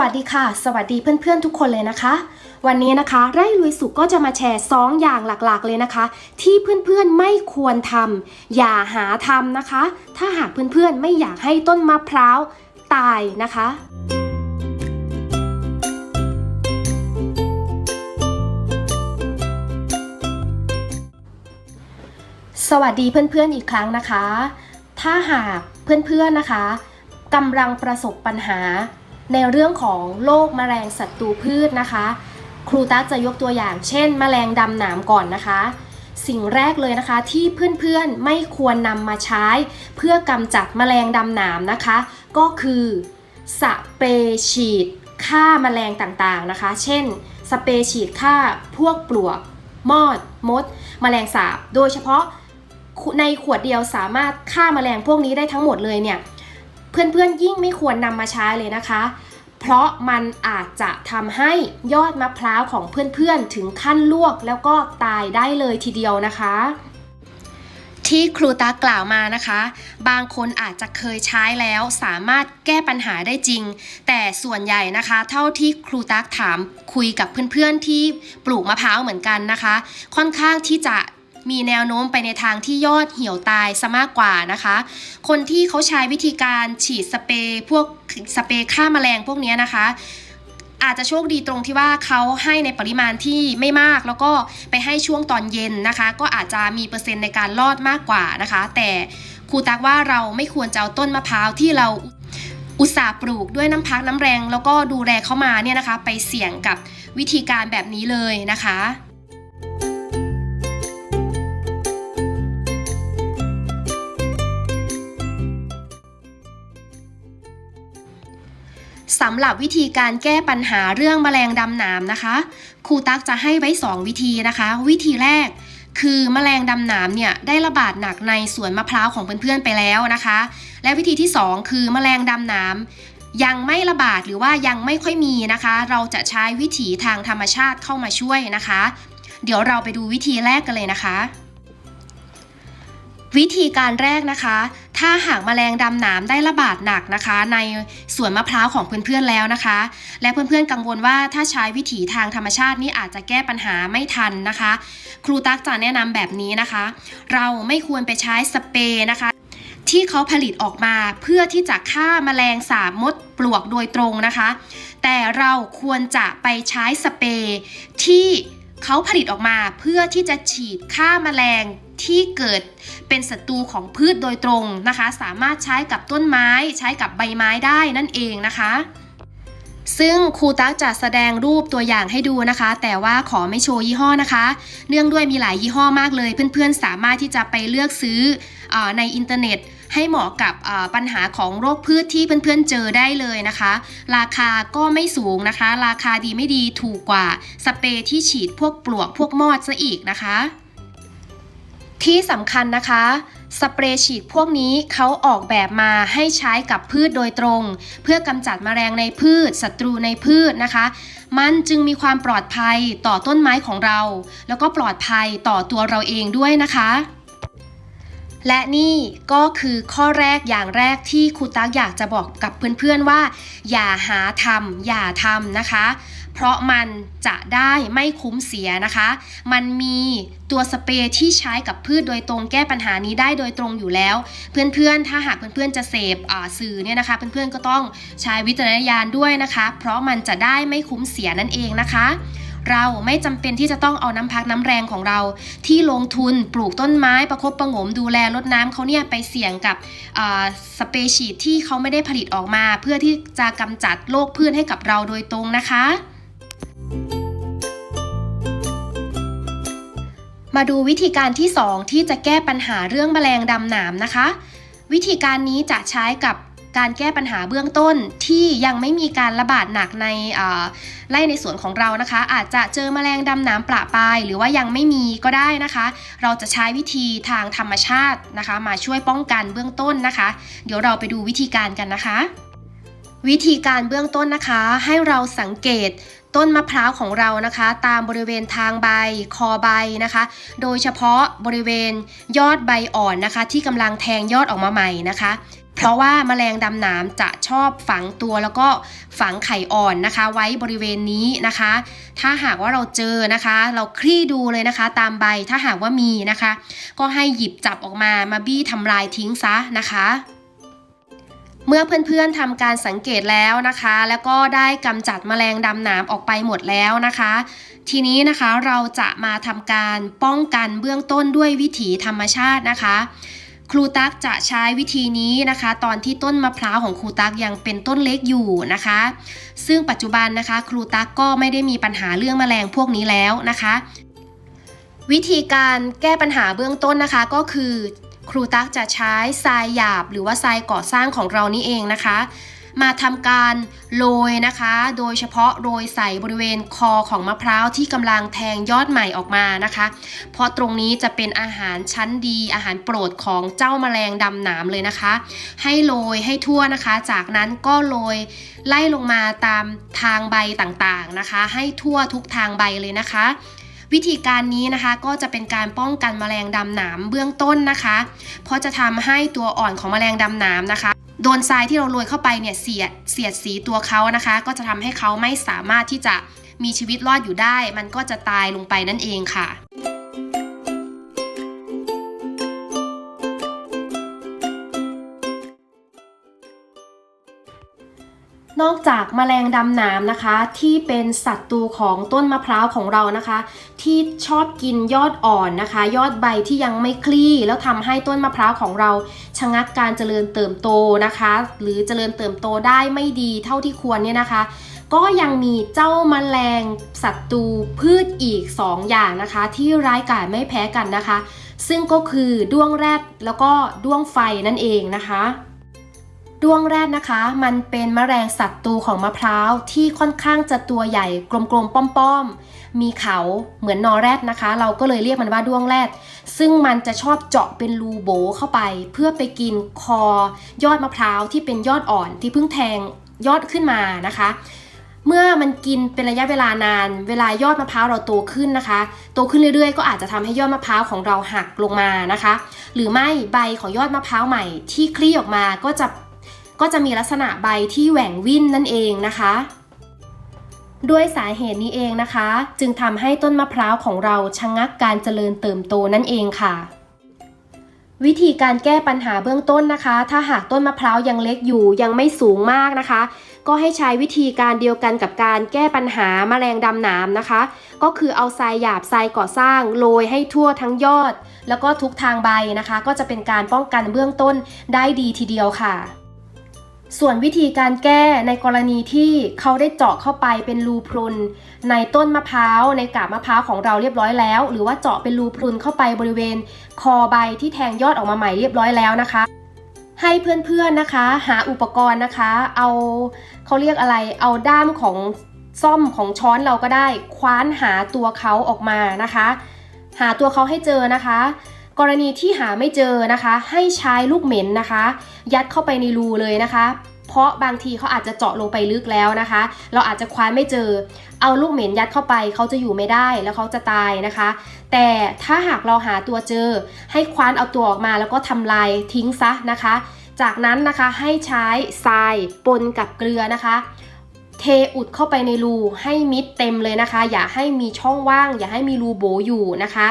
วัสดีค่ะ สวัสดีเพื่อนๆทุกคนเลยนะคะ วันนี้นะคะ ไร่ลุยสุก็จะมาแชร์ 2 อย่างหลักๆ เลยนะคะ ที่เพื่อนๆไม่ควรทำอย่าหาทำนะคะ ถ้าหากเพื่อนๆไม่อยากให้ต้นมะพร้าวตายนะคะสวัสดีเพื่อนๆอีกครั้งนะคะ ถ้าหากเพื่อนๆนะคะกำลังประสบปัญหา ในเรื่องของโรคแมลงศัตรูพืชนะคะ ครูตั๊กจะยกตัวอย่างเช่น แมลงดำหนามก่อนนะคะ สิ่งแรกเลยนะคะที่เพื่อนๆไม่ควรนำมาใช้ เพื่อกำจัดแมลงดำหนามนะคะ ก็คือสเปรย์ฉีดฆ่าแมลงต่างๆนะคะ เช่น สเปรย์ฉีดฆ่าพวกปลวก มอด มด แมลงสาบ โดยเฉพาะในขวดเดียวสามารถฆ่าแมลงพวกนี้ได้ทั้งหมดเลยเนี่ย เพื่อนๆยิ่งไม่ควรนำมาใช้เลยนะคะ เพราะมันอาจจะทำให้ยอดมะพร้าวของเพื่อนๆ ถึงขั้นลวกแล้วก็ตายได้เลยทีเดียวนะคะที่ครูตากล่าวมานะคะ บางคนอาจจะเคยใช้แล้วสามารถแก้ปัญหาได้จริง แต่ส่วนใหญ่นะคะ เท่าที่ครูตักถามคุยกับเพื่อนๆที่ปลูกมะพร้าวเหมือนกันนะคะ ค่อนข้างที่จะ มีแนวโน้มไปในทางที่ยอดเหี่ยวตายซะมากกว่านะคะ คนที่เขาใช้วิธีการฉีดสเปรย์พวกสเปรย์ฆ่าแมลงพวกนี้นะคะอาจจะโชคดีตรงที่ว่าเขาให้ในปริมาณที่ไม่มากแล้วก็ไปให้ช่วงตอนเย็นนะคะ ก็อาจจะมีเปอร์เซ็นต์ในการรอดมากกว่านะคะ แต่ครูตักว่าเราไม่ควรจะเอาต้นมะพร้าวที่เราอุตส่าห์ปลูกด้วยน้ำพักน้ำแรง แล้วก็ดูแลเข้ามาเนี่ยนะคะ ไปเสี่ยงกับวิธีการแบบนี้เลยนะคะ สำหรับวิธีการแก้ปัญหาเรื่องแมลงดำนามนะคะ ครูตักจะให้ไว้ 2 วิธีนะคะ วิธีแรกคือแมลงดำหนามเนี่ยได้ระบาดหนักในสวนมะพร้าวของเพื่อนๆไปแล้วนะคะ และวิธีที่ 2 คือแมลงดำหนามยังไม่ระบาดหรือว่ายังไม่ค่อยมีนะคะ เราจะใช้วิถีทางธรรมชาติเข้ามาช่วยนะคะ เดี๋ยวเราไปดูวิธีแรกกันเลยนะคะ วิธีการแรกนะคะ ถ้าหากแมลงดำหนามได้ระบาดหนักนะคะ ในสวนมะพร้าวของเพื่อนๆแล้วนะคะ และเพื่อนๆกังวลว่าถ้าใช้วิถีทางธรรมชาตินี่อาจจะแก้ปัญหาไม่ทันนะคะ ครูตั๊กจะแนะนำแบบนี้นะคะ เราไม่ควรไปใช้สเปรย์นะคะที่เขาผลิตออกมาเพื่อที่จะฆ่าแมลงสาบมดปลวกโดยตรงนะคะ แต่เราควรจะไปใช้สเปรย์ที่เขาผลิตออกมาเพื่อที่จะฉีดฆ่าแมลง ที่เกิดเป็นศัตรูของพืชโดยตรงนะคะ สามารถใช้กับต้นไม้ใช้กับใบไม้ได้นั่นเองนะคะ ซึ่งครูตั๊กจะแสดงรูปตัวอย่างให้ดูนะคะ แต่ว่าขอไม่โชว์ยี่ห้อนะคะ เนื่องด้วยมีหลายยี่ห้อมากเลย เพื่อนๆสามารถที่จะไปเลือกซื้ออในอินเทอร์เน็ตให้เหมาะกับปัญหาของโรคพืชที่เพื่อนๆเจอได้เลยนะคะ ราคาก็ไม่สูงนะคะ ราคาดีไม่ดีถูกกว่าสเปรย์ที่ฉีดพวกปลวกพวกมอดซะอีกนะคะ ที่สำคัญนะคะ สเปรย์ฉีดพวกนี้เขาออกแบบมาให้ใช้กับพืชโดยตรง เพื่อกำจัดแมลงในพืชศัตรูในพืชนะคะ มันจึงมีความปลอดภัยต่อต้นไม้ของเรา แล้วก็ปลอดภัยต่อตัวเราเองด้วยนะคะ และนี่ก็คือข้อแรกอย่างแรกที่ครูตั๊กอยากจะบอกกับเพื่อนๆว่า อย่าหาทำอย่าทำนะคะ เพราะมันจะได้ไม่คุ้มเสียนะคะ มันมีตัวสเปรย์ที่ใช้กับพืชโดยตรงแก้ปัญหานี้ได้โดยตรงอยู่แล้ว เพื่อนๆ ถ้าหากเพื่อนๆ จะเสพสื่อเนี่ยนะคะ เพื่อนๆ ก็ต้องใช้วิจารณญาณด้วยนะคะ เพราะมันจะได้ไม่คุ้มเสียนั่นเองนะคะเราไม่จำเป็นที่จะต้องเอาน้ำพักน้ำแรงของเรา ที่ลงทุนปลูกต้นไม้ประคบประงมดูแลรดน้ำเขาเนี่ยไปเสี่ยงกับสเปรย์ฉีดที่เขาไม่ได้ผลิตออกมา เพื่อที่จะกำจัดโรคพืชให้กับเราโดยตรงนะคะ มาดูวิธีการที่ 2 ที่จะแก้ปัญหาเรื่องแมลงดำหนามนะคะ วิธีการนี้จะใช้กับการแก้ปัญหาเบื้องต้นที่ยังไม่มีการระบาดหนักในไร่ในสวนของเรานะคะ อาจจะเจอแมลงดำน้ำประปายหรือว่ายังไม่มีก็ได้นะคะ เราจะใช้วิธีทางธรรมชาตินะคะ มาช่วยป้องกันเบื้องต้นนะคะ เดี๋ยวเราไปดูวิธีการกันนะคะ วิธีการเบื้องต้นนะคะ ให้เราสังเกต ต้นมะพร้าวของเรานะคะ ตามบริเวณทางใบคอใบนะคะ โดยเฉพาะบริเวณยอดใบอ่อนนะคะ ที่กำลังแทงยอดออกมาใหม่นะคะเพราะว่าแมลงดำหนามจะชอบฝังตัวแล้วก็ฝังไข่อ่อนนะคะ ไว้บริเวณนี้นะคะ ถ้าหากว่าเราเจอนะคะ เราคลี่ดูเลยนะคะ ตามใบถ้าหากว่ามีนะคะ ก็ให้หยิบจับออกมามาบี้ทำลายทิ้งซะนะคะ เมื่อเพื่อนๆทำการสังเกตแล้วนะคะ แล้วก็ได้กำจัดแมลงดำหนามออกไปหมดแล้วนะคะ ทีนี้นะคะเราจะมาทำการป้องกันเบื้องต้นด้วยวิถีธรรมชาตินะคะ ครูตักจะใช้วิธีนี้นะคะ ตอนที่ต้นมะพร้าวของครูตักยังเป็นต้นเล็กอยู่นะคะ ซึ่งปัจจุบันนะคะ ครูตักก็ไม่ได้มีปัญหาเรื่องแมลงพวกนี้แล้วนะคะวิธีการแก้ปัญหาเบื้องต้นนะคะก็คือ ครูตักจะใช้ทรายหยาบหรือว่าทรายก่อสร้างของเรานี่เองนะคะ มาทำการโรยนะคะ โดยเฉพาะโรยใส่บริเวณคอของมะพร้าวที่กำลังแทงยอดใหม่ออกมานะคะ เพราะตรงนี้จะเป็นอาหารชั้นดีอาหารโปรดของเจ้าแมลงดำหนามเลยนะคะ ให้โรยให้ทั่วนะคะ จากนั้นก็โรยไล่ลงมาตามทางใบต่างๆนะคะ ให้ทั่วทุกทางใบเลยนะคะ วิธีการนี้นะคะก็จะเป็นการป้องกันแมลงดำหนามเบื้องต้นนะคะ เพราะจะทำให้ตัวอ่อนของแมลงดำหนามนะคะโดนทรายที่เราโรยเข้าไปเนี่ยเสียดเสียดสีตัวเขานะคะ ก็จะทำให้เขาไม่สามารถที่จะมีชีวิตรอดอยู่ได้ มันก็จะตายลงไปนั่นเองค่ะ นอกจากแมลงดำหนามนะคะ ที่เป็นศัตรูของต้นมะพร้าวของเรานะคะ ที่ชอบกินยอดอ่อนนะคะ ยอดใบที่ยังไม่คลี่ แล้วทำให้ต้นมะพร้าวของเราชะงักการเจริญเติบโตนะคะ หรือเจริญเติบโตได้ไม่ดีเท่าที่ควรเนี่ยนะคะ ก็ยังมีเจ้าแมลงศัตรูพืชอีก 2 อย่างนะคะ ที่ร้ายกาจไม่แพ้กันนะคะ ซึ่งก็คือด้วงแรดแล้วก็ด้วงไฟนั่นเองนะคะ ด้วงแรดนะคะ มันเป็นแมลงศัตรูของมะพร้าวที่ค่อนข้างจะตัวใหญ่กลมๆป้อมๆ มีเขาเหมือนนอแรดนะคะ เราก็เลยเรียกมันว่าด้วงแรด ซึ่งมันจะชอบเจาะเป็นรูโบเข้าไป เพื่อไปกินคอยอดมะพร้าวที่เป็นยอดอ่อนที่เพิ่งแทงยอดขึ้นมานะคะ เมื่อมันกินเป็นระยะเวลานาน เวลายอดมะพร้าวเราโตขึ้นนะคะ โตขึ้นเรื่อยๆ ก็อาจจะทำให้ยอดมะพร้าวของเราหักลงมานะคะ หรือไม่ใบของยอดมะพร้าวใหม่ที่คลี่ออกมาก็จะ ก็จะมีลักษณะใบที่แหว่งวิ่นนั่นเองนะคะ ด้วยสาเหตุนี้เองนะคะ จึงทำให้ต้นมะพร้าวของเราชะงงักการเจริญเติบโตนั่นเองค่ะวิธีการแก้ปัญหาเบื้องต้นนะคะ ถ้าหากต้นมะพร้าวยังเล็กอยู่ยังไม่สูงมากนะคะ ก็ให้ใช้วิธีการเดียวกันกับการแก้ปัญหาแมลงดำนามนะคะ ก็คือเอาทรายหยาบทรายก่อสร้างโรยให้ทั่วทั้งยอด แล้วก็ทุกทางใบนะคะ ก็จะเป็นการป้องกันเบื้องต้นได้ดีทีเดียวค่ะ ส่วนวิธีการแก้ในกรณีที่เขาได้เจาะเข้าไปเป็นรูพรุน ในต้นมะพร้าวในกาบมะพร้าวของเราเรียบร้อยแล้ว หรือว่าเจาะเป็นรูพรุนเข้าไปบริเวณ คอใบที่แทงยอดออกมาใหม่เรียบร้อยแล้วนะคะ ให้เพื่อนๆนะคะ หาอุปกรณ์นะคะ เอาเขาเรียกอะไรเอาด้ามของซ่อมของช้อนเราก็ได้คว้านหาตัวเขาออกมานะคะ หาตัวเขาให้เจอนะคะ กรณีที่หาไม่เจอนะคะ ให้ใช้ลูกเหม็นนะคะ ยัดเข้าไปในรูเลยนะคะ เพราะบางทีเขาอาจจะเจาะลงไปลึกแล้วนะคะ เราอาจจะคว้านไม่เจอ เอาลูกเหม็นยัดเข้าไปเขาจะอยู่ไม่ได้แล้วเขาจะตายนะคะ แต่ถ้าหากเราหาตัวเจอ ให้คว้านเอาตัวออกมาแล้วก็ทำลายทิ้งซะนะคะ จากนั้นนะคะให้ใช้ทรายปนกับเกลือนะคะเทอุดเข้าไปในรูให้มิดเต็มเลยนะคะ อย่าให้มีช่องว่าง อย่าให้มีรูโบอยู่นะคะ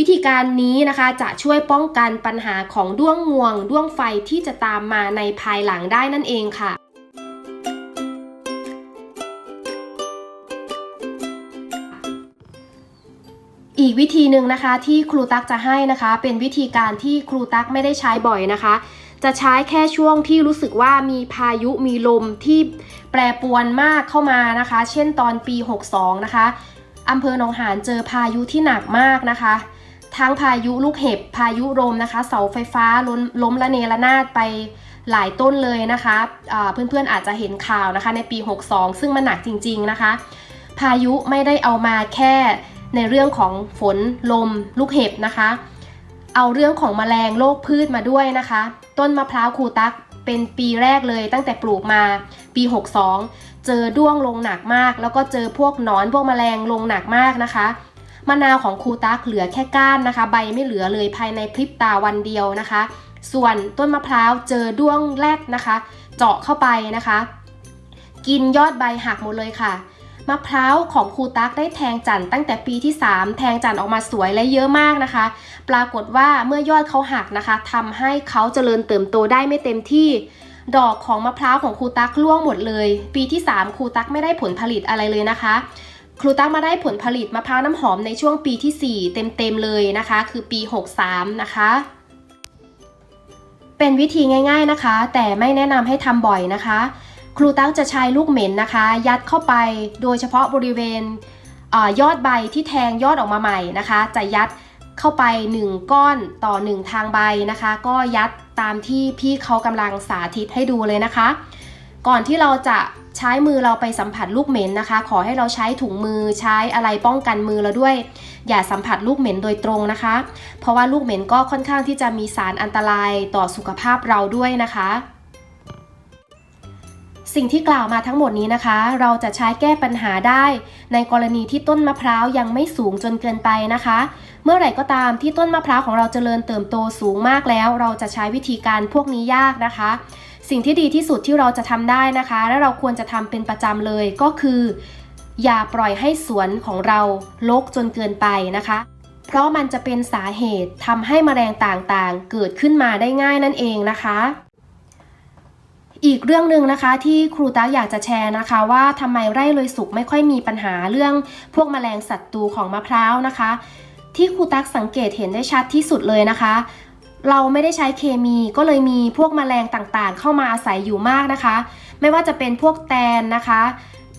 วิธีการนี้นะคะจะช่วยป้องกันปัญหาของด้วงงวง ด้วงไฟที่จะตามมาในภายหลังได้นั่นเองค่ะอีกวิธีหนึ่งนะคะที่ครูตักจะให้นะคะ เป็นวิธีการที่ครูตักไม่ได้ใช้บ่อยนะคะ จะใช้แค่ช่วงที่รู้สึกว่ามีพายุมีลมที่แปรปรวนมากเข้ามานะคะ เช่นตอนปี 62 นะคะอำเภอหนองหานเจอพายุที่หนักมากนะคะ ทั้งพายุลูกเห็บพายุลมนะคะ เสาไฟฟ้าล้มล้มละเนระนาดไปหลายต้นเลยนะคะอ่าเพื่อนๆอาจจะเห็นข่าวนะคะในปี 62 ซึ่งมันหนักจริง ๆนะคะ พายุไม่ได้เอามาแค่ในเรื่องของฝนลมลูกเห็บนะคะ เอาเรื่องของแมลงโรคพืชมาด้วยนะคะ ต้นมะพร้าวคูตักเป็นปีแรกเลยตั้งแต่ปลูกมาปี 62 เจอด้วงลงหนักมาก แล้วก็เจอพวกหนอนพวกแมลงลงหนักมากนะคะ มะนาวของครูตักเหลือแค่ก้านนะคะ ใบไม่เหลือเลยภายในพริบตาวันเดียวนะคะ ส่วนต้นมะพร้าวเจอด้วงแรดนะคะ เจาะเข้าไปนะคะ กินยอดใบหักหมดเลยค่ะมะพร้าวของครูตั๊กได้แทงจันตั้งแต่ปีที่ 3 แทงจันออกมาสวยและเยอะมากนะคะ ปรากฏว่าเมื่อยอดเขาหักนะคะทำให้เขาเจริญเติบโตได้ไม่เต็มที่ ดอกของมะพร้าวของครูตั๊กร่วงหมดเลย ปีที่ 3ครูตั๊กไม่ได้ผลผลิตอะไรเลยนะคะ ครูตั๊กมาได้ผลผลิตมะพร้าวน้ำหอมในช่วงปีที่ 4 เต็มๆเลยนะคะ คือปี 63 นะคะ เป็นวิธีง่าย ๆนะคะ แต่ไม่แนะนำให้ทำบ่อยนะคะ ครูตั๊กจะใช้ลูกเหม็นนะคะ ยัดเข้าไปโดยเฉพาะบริเวณอยอดใบที่แทงยอดออกมาใหม่นะคะ จะยัดเข้าไป 1 ก้อนต่อ 1 ทางใบนะคะ ก็ยัดตามที่พี่เขากำลังสาธิตให้ดูเลยนะคะ ก่อนที่เราจะใช้มือเราไปสัมผัสลูกเหม็นนะคะ ขอให้เราใช้ถุงมือใช้อะไรป้องกันมือเราด้วย อย่าสัมผัสลูกเหม็นโดยตรงนะคะ เพราะว่าลูกเหม็นก็ค่อนข้างที่จะมีสารอันตรายต่อสุขภาพเราด้วยนะคะ สิ่งที่กล่าวมาทั้งหมดนี้นะคะ เราจะใช้แก้ปัญหาได้ ในกรณีที่ต้นมะพร้าวยังไม่สูงจนเกินไปนะคะ เมื่อไหร่ก็ตามที่ต้นมะพร้าวของเราเจริญเติบโตสูงมากแล้ว เราจะใช้วิธีการพวกนี้ยากนะคะ สิ่งที่ดีที่สุดที่เราจะทำได้นะคะ และเราควรจะทำเป็นประจำเลยก็คือ อย่าปล่อยให้สวนของเราลกจนเกินไปนะคะ เพราะมันจะเป็นสาเหตุทำให้แมลงต่างๆ เกิดขึ้นมาได้ง่ายนั่นเองนะคะอีกเรื่องหนึ่งนะคะที่ครูตั๊กอยากจะแชร์นะคะ ว่าทำไมไร่เลยสุกไม่ค่อยมีปัญหาเรื่องพวกแมลงศัตรูของมะพร้าวนะคะ ที่ครูตั๊กสังเกตเห็นได้ชัดที่สุดเลยนะคะ เราไม่ได้ใช้เคมีก็เลยมีพวกแมลงต่างๆ เข้ามาอาศัยอยู่มากนะคะ ไม่ว่าจะเป็นพวกแตนนะคะ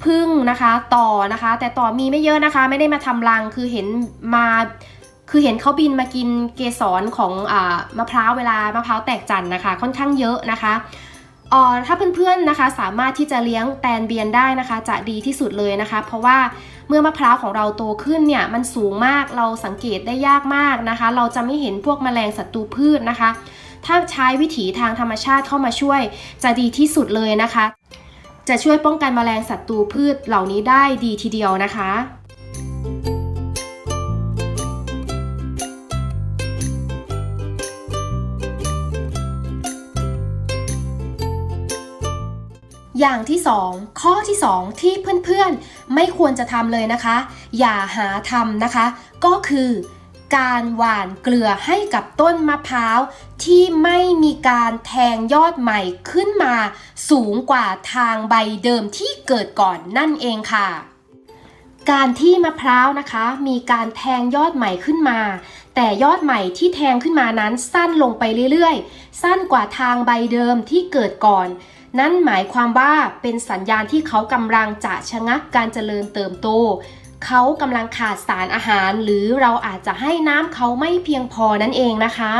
พึ่งนะคะต่อนะคะ แต่ต่อมีไม่เยอะนะคะ ไม่ได้มาทำรังคือเห็นมาคือเห็นเขาบินมากินเกสรของอมะพร้าวเวลามะพร้าวแตกจันนะคะ ค่อนข้างเยอะนะคะ ออถ้าเพื่อนๆนะคะสามารถที่จะเลี้ยงแตนเบียนได้นะคะ จะดีที่สุดเลยนะคะ เพราะว่าเมื่อมะพร้าวของเราโตขึ้นเนี่ยมันสูงมากเราสังเกตได้ยากมากนะคะ เราจะไม่เห็นพวกแมลงศัตรูพืชนะคะ ถ้าใช้วิถีทางธรรมชาติเข้ามาช่วย จะดีที่สุดเลยนะคะ จะช่วยป้องกันแมลงศัตรูพืชเหล่านี้ได้ดีทีเดียวนะคะ อย่างที่ 2 ข้อที่ 2 ที่เพื่อนๆ ไม่ควรจะทำเลยนะคะ อย่าหาทำนะคะ ก็คือการหว่านเกลือให้กับต้นมะพร้าว ที่ไม่มีการแทงยอดใหม่ขึ้นมาสูงกว่าทางใบเดิมที่เกิดก่อนนั่นเองค่ะ การที่มะพร้าวนะคะ มีการแทงยอดใหม่ขึ้นมา แต่ยอดใหม่ที่แทงขึ้นมานั้นสั้นลงไปเรื่อยๆ สั้นกว่าทางใบเดิมที่เกิดก่อน นั่นหมายความว่าเป็นสัญญาณที่เขากำลังจะชะงักการเจริญเติบโต เขากำลังขาดสารอาหาร หรือเราอาจจะให้น้ำเขาไม่เพียงพอนั่นเองนะคะ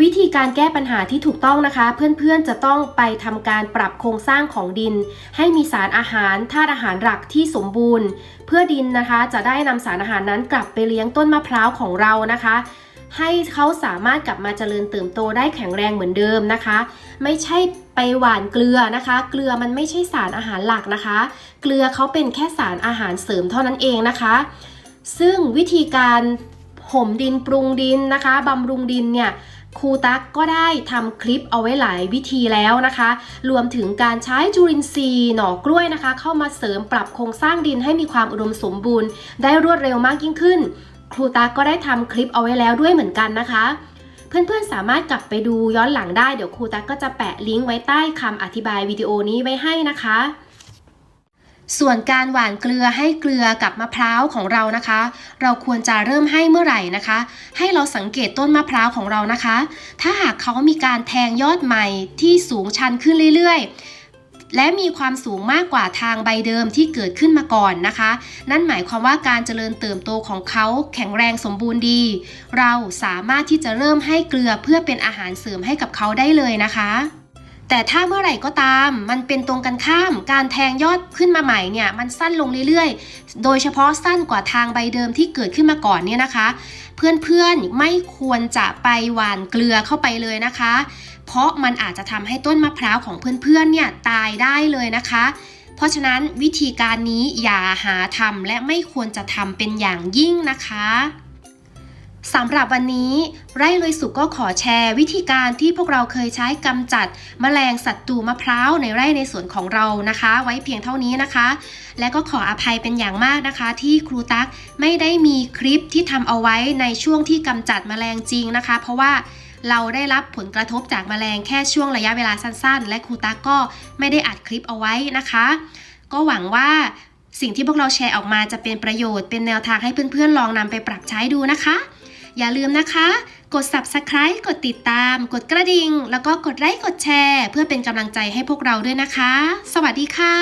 วิธีการแก้ปัญหาที่ถูกต้องนะคะ เพื่อนๆจะต้องไปทำการปรับโครงสร้างของดิน ให้มีสารอาหารธาตุอาหารหลักที่สมบูรณ์ เพื่อดินนะคะจะได้นำสารอาหารนั้นกลับไปเลี้ยงต้นมะพร้าวของเรานะคะ ให้เขาสามารถกลับมาเจริญเติบโตได้แข็งแรงเหมือนเดิมนะคะ ไม่ใช่ไปหวานเกลือนะคะ เกลือมันไม่ใช่สารอาหารหลักนะคะ เกลือเขาเป็นแค่สารอาหารเสริมเท่านั้นเองนะคะ ซึ่งวิธีการห่มดินปรุงดินนะคะบำรุงดินเนี่ยครูตั๊กก็ได้ทำคลิปเอาไว้หลายวิธีแล้วนะคะ รวมถึงการใช้จุลินทรีย์หน่อกล้วยนะคะ เข้ามาเสริมปรับโครงสร้างดินให้มีความอุดมสมบูรณ์ ได้รวดเร็วมากยิ่งขึ้น ครูตั๊กก็ได้ทำคลิปเอาไว้แล้วด้วยเหมือนกันนะคะ เพื่อนๆสามารถกลับไปดูย้อนหลังได้เดี๋ยวครูตั๊กก็จะแปะลิงก์ไว้ใต้คำอธิบายวิดีโอนี้ไว้ให้นะคะ ส่วนการหว่านเกลือให้เกลือกับมะพร้าวของเรานะคะ เราควรจะเริ่มให้เมื่อไหร่นะคะ ให้เราสังเกตต้นมะพร้าวของเรานะคะ ถ้าหากเขามีการแทงยอดใหม่ที่สูงชันขึ้นเรื่อยๆ และมีความสูงมากกว่าทางใบเดิมที่เกิดขึ้นมาก่อนนะคะ นั่นหมายความว่าการเจริญเติบโตของเขาแข็งแรงสมบูรณ์ดี เราสามารถที่จะเริ่มให้เกลือเพื่อเป็นอาหารเสริมให้กับเขาได้เลยนะคะแต่ถ้าเมื่อไหร่ก็ตาม มันเป็นตรงกันข้าม การแทงยอดขึ้นมาใหม่เนี่ย มันสั้นลงเรื่อยๆ โดยเฉพาะสั้นกว่าทางใบเดิมที่เกิดขึ้นมาก่อนเนี่ยนะคะ เพื่อนๆไม่ควรจะไปหวานเกลือเข้าไปเลยนะคะ เพราะมันอาจจะทำให้ต้นมะพร้าวของเพื่อนๆเนี่ยตายได้เลยนะคะ เพราะฉะนั้นวิธีการนี้อย่าหาทำและไม่ควรจะทำเป็นอย่างยิ่งนะคะสำหรับวันนี้ ไร่เลยสุกก็ขอแชร์วิธีการที่พวกเราเคยใช้กำจัดแมลงศัตรูมะพร้าวในไร่ในสวนของเรานะคะ ไว้เพียงเท่านี้นะคะ และก็ขออภัยเป็นอย่างมากนะคะ ที่ครูตั๊กไม่ได้มีคลิปที่ทำเอาไว้ในช่วงที่กำจัดแมลงจริงนะคะ เพราะว่า เราได้รับผลกระทบจากแมลงแค่ช่วงระยะเวลาสั้นๆ และครูตั๊กก็ไม่ได้อัดคลิปเอาไว้นะคะ ก็หวังว่าสิ่งที่พวกเราแชร์ออกมาจะเป็นประโยชน์เป็นแนวทางให้เพื่อนๆ ลองนำไปปรับใช้ดูนะคะ อย่าลืมนะคะ กด subscribe กดติดตาม กดกระดิ่ง แล้วก็กดไลค์กดแชร์ เพื่อเป็นกำลังใจให้พวกเราด้วยนะคะ สวัสดีค่ะ